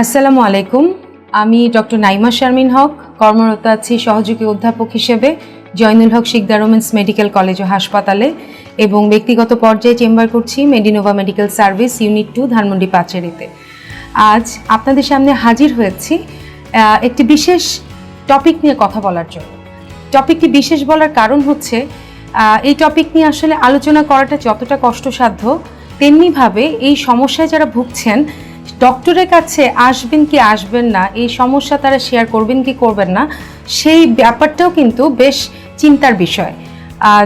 আসসালামু আলাইকুম। আমি ডক্টর নাইমা শারমিন হক, কর্মরত আছি সহযোগী অধ্যাপক হিসেবে Zainul Haque Shikdar women's medical college ও হাসপাতালে এবং ব্যক্তিগত পর্যায়ে চেম্বার করছি Medinova medical service unit two Dhanmondi পাচেরিতে। আজ আপনাদের সামনে হাজির হয়েছি একটি বিশেষ টপিক নিয়ে কথা বলার জন্য। টপিকটি বিশেষ বলার কারণ হচ্ছে এই টপিক নিয়ে আসলে আলোচনা করাটা যতটা কষ্টসাধ্য, তেমনিভাবে এই সমস্যায় যারা ভুগছেন ডক্টরের কাছে আসবেন কি আসবেন না, এই সমস্যা তারা শেয়ার করবেন কি করবেন না, সেই ব্যাপারটাও কিন্তু বেশ চিন্তার বিষয়। আর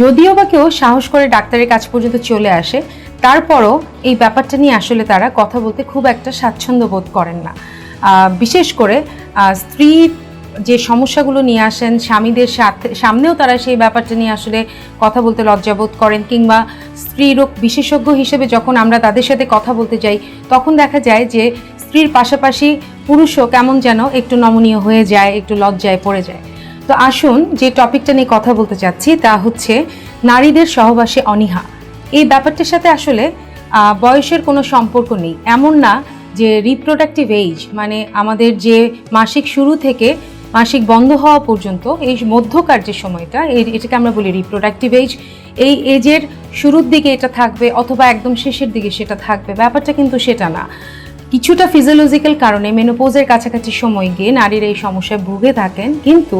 যদিও বা কেউ সাহস করে ডাক্তারের কাছ পর্যন্ত চলে আসে, তারপরও এই ব্যাপারটা নিয়ে আসলে তারা কথা বলতে খুব একটা স্বাচ্ছন্দ্য বোধ করেন না। বিশেষ করে স্ত্রী যে সমস্যাগুলো নিয়ে আসেন, স্বামীদের সাথে, সামনেও তারা সেই ব্যাপারটা নিয়ে আসলে কথা বলতে লজ্জাবোধ করেন কিংবা স্ত্রী রোগ বিশেষজ্ঞ হিসেবে যখন আমরা তাদের সাথে কথা বলতে যাই, তখন দেখা যায় যে স্ত্রীর পাশাপাশি পুরুষও কেমন যেন একটু নমনীয় হয়ে যায়, একটু লজ্জায় পড়ে যায়। তো আসুন যে টপিকটা নিয়ে কথা বলতে চাচ্ছি তা হচ্ছে নারীদের সহবাসে অনীহা। এই ব্যাপারটার সাথে আসলে বয়সের কোনো সম্পর্ক নেই। এমন না যে রিপ্রোডাক্টিভ এইজ মানে আমাদের যে মাসিক শুরু থেকে মাসিক বন্ধ হওয়া পর্যন্ত এই মধ্যকার যে সময়টা এটাকে আমরা বলি রিপ্রোডাক্টিভ এজ এই এজের শুরুর দিকে এটা থাকবে অথবা একদম শেষের দিকে সেটা থাকবে, ব্যাপারটা কিন্তু সেটা না। কিছুটা ফিজিওলজিক্যাল কারণে মেনোপোজের কাছাকাছি সময় গিয়ে নারীরা এই সমস্যায় ভুগে থাকেন, কিন্তু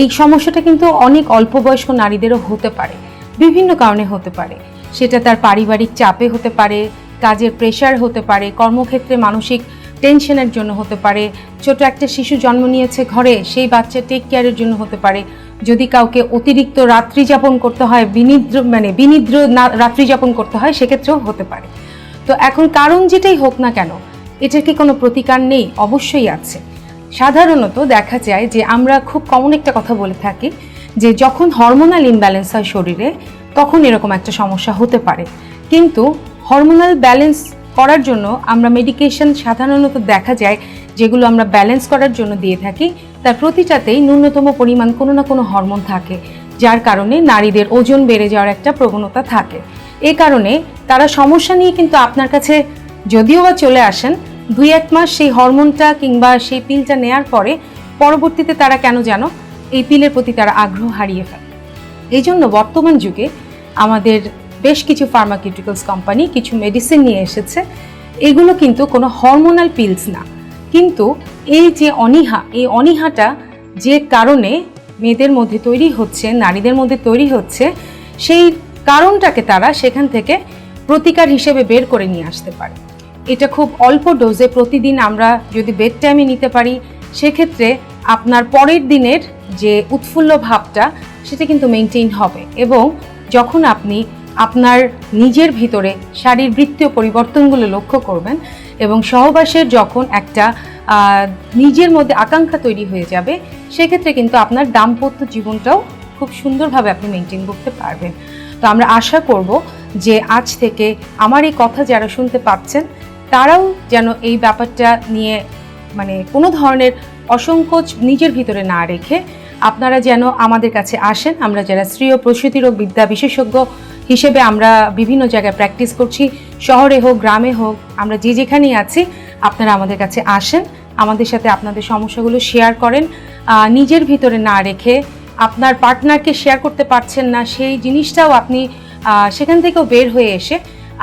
এই সমস্যাটা কিন্তু অনেক অল্প বয়স্ক নারীদেরও হতে পারে, বিভিন্ন কারণে হতে পারে। সেটা তার পারিবারিক চাপে হতে পারে, কাজের প্রেশার হতে পারে, কর্মক্ষেত্রে মানসিক টেনশনের জন্য হতে পারে। ছোট একটা শিশু জন্ম নিয়েছে ঘরে, সেই বাচ্চা টেক কেয়ারের জন্য হতে পারে। যদি কাউকে অতিরিক্ত রাত্রি যাপন করতে হয়, বিনিদ্র মানে বিনিদ্র না- রাত্রি যাপন করতে হয়, সেক্ষেত্রেও হতে পারে। তো এখন কারণ যেটাই হোক না কেন, এটার কি কোনো প্রতিকার নেই? অবশ্যই আছে। সাধারণত দেখা যায় যে আমরা খুব কমন একটা কথা বলে থাকি যে যখন হরমোনাল ইমব্যালেন্স হয় শরীরে, তখন এরকম একটা সমস্যা হতে পারে। কিন্তু হরমোনাল ব্যালেন্স করার জন্য আমরা মেডিকেশন সাধারণত দেখা যায় যেগুলো আমরা ব্যালেন্স করার জন্য দিয়ে থাকি, তার প্রতিটাতেই ন্যূনতম পরিমাণ কোনো না কোনো হরমোন থাকে, যার কারণে নারীদের ওজন বেড়ে যাওয়ার একটা প্রবণতা থাকে। এই কারণে তারা সমস্যা নিয়ে কিন্তু আপনার কাছে যদিও বা চলে আসেন, দুই এক মাস সেই হরমোনটা কিংবা সেই পিলটা নেয়ার পরে পরবর্তীতে তারা কেন যেন এই পিলের প্রতি তারা আগ্রহ হারিয়ে ফেলে। এই জন্য বর্তমান যুগে আমাদের বেশ কিছু ফার্মাকিউটিক্যালস কোম্পানি কিছু মেডিসিন নিয়ে এসেছে। এগুলো কিন্তু কোনো হরমোনাল পিলস না। কিন্তু এই যে অনীহা, এই অনীহাটা যে কারণে মেয়েদের মধ্যে তৈরি হচ্ছে, নারীদের মধ্যে তৈরি হচ্ছে, সেই কারণটাকে তারা সেখান থেকে প্রতিকার হিসেবে বের করে নিয়ে আসতে পারে। এটা খুব অল্প ডোজে প্রতিদিন আমরা যদি বেড টাইমে নিতে পারি, সেক্ষেত্রে আপনার পরের দিনের যে উৎফুল্ল ভাবটা, সেটা কিন্তু মেনটেইন হবে। এবং যখন আপনি আপনার নিজের ভিতরে শারীরবৃত্তীয় পরিবর্তনগুলো লক্ষ্য করবেন এবং সহবাসের যখন একটা নিজের মধ্যে আকাঙ্ক্ষা তৈরি হয়ে যাবে, সেক্ষেত্রে কিন্তু আপনার দাম্পত্য জীবনটাও খুব সুন্দরভাবে আপনি মেনটেন করতে পারবেন। তো আমরা আশা করব যে আজ থেকে আমার এই কথা যারা শুনতে পাচ্ছেন, তারাও যেন এই ব্যাপারটা নিয়ে মানে কোনো ধরনের অসংকোচ নিজের ভিতরে না রেখে আপনারা যেন আমাদের কাছে আসেন, আমরা যারা স্ত্রী ও প্রসূতি রোগ বিদ্যা বিশেষজ্ঞ হিসেবে আমরা বিভিন্ন জায়গায় প্র্যাকটিস করছি, শহরে হোক, গ্রামে হোক, আমরা যে যেখানেই আছি, আপনারা আমাদের কাছে আসেন, আমাদের সাথে আপনাদের সমস্যাগুলো শেয়ার করেন নিজের ভিতরে না রেখে আপনার পার্টনারকে শেয়ার করতে পারছেন না, সেই জিনিসটাও আপনি সেখান থেকেও বের হয়ে এসে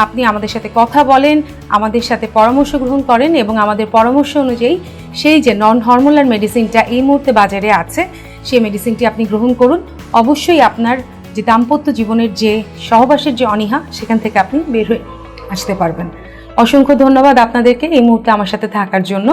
আপনি আমাদের সাথে কথা বলেন, আমাদের সাথে পরামর্শ গ্রহণ করেন এবং আমাদের পরামর্শ অনুযায়ী সেই যে নন হরমোনাল মেডিসিনটা এই মুহূর্তে বাজারে আছে সেই মেডিসিনটি আপনি গ্রহণ করুন। অবশ্যই আপনার যে দাম্পত্য জীবনের যে সহবাসের যে অনীহা, সেখান থেকে আপনি বের হয়ে আসতে পারবেন। অসংখ্য ধন্যবাদ আপনাদেরকে এই মুহূর্তে আমার সাথে থাকার জন্য।